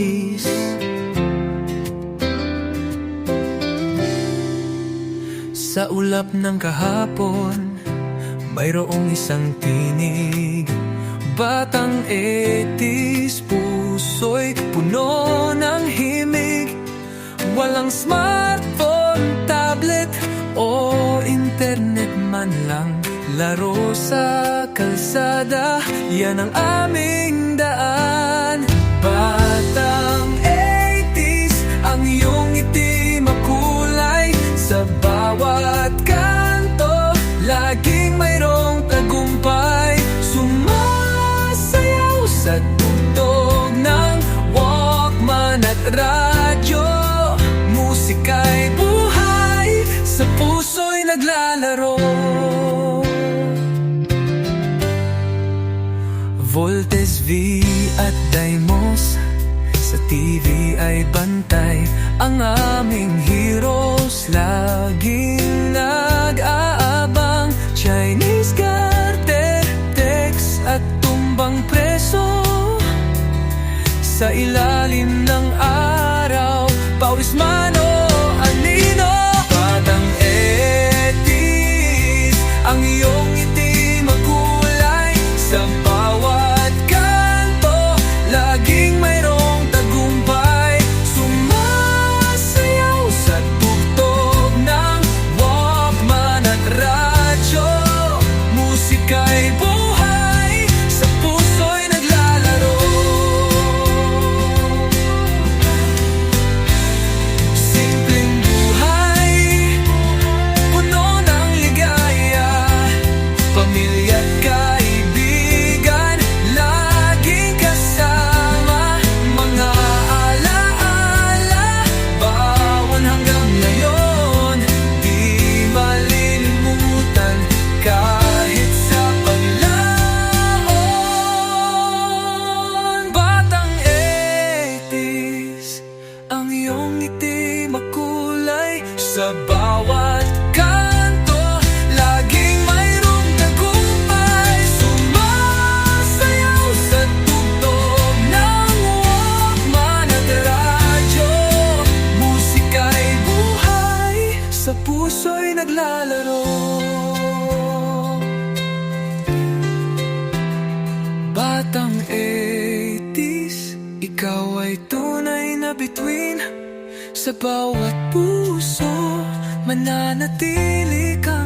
peace. Sa ulap ng kahapon, mayroong isang tinig. Batang 80 puso'y puno ng himig. Walang smartphone, tablet, o internet man lang. Laro sa kalsada, yan ang aming daan. Bye. Bawat kanto Laging mayroong tagumpay. Sumasayaw sa tugtog ng Walkman at radyo. Musika'y buhay Sa puso'y naglalaro. Voltes V at Sa TV ay bantay. Ang aming heroes Laging nag-aabang. Chinese garter Tex at tumbang preso. Sa ilalim ng araw Pawis mano anino Batang etis Ang iyong Ang iyong ngiti makulay Sa bawat Ikaw ay tunay na bituin Sa bawat puso. Mananatili ka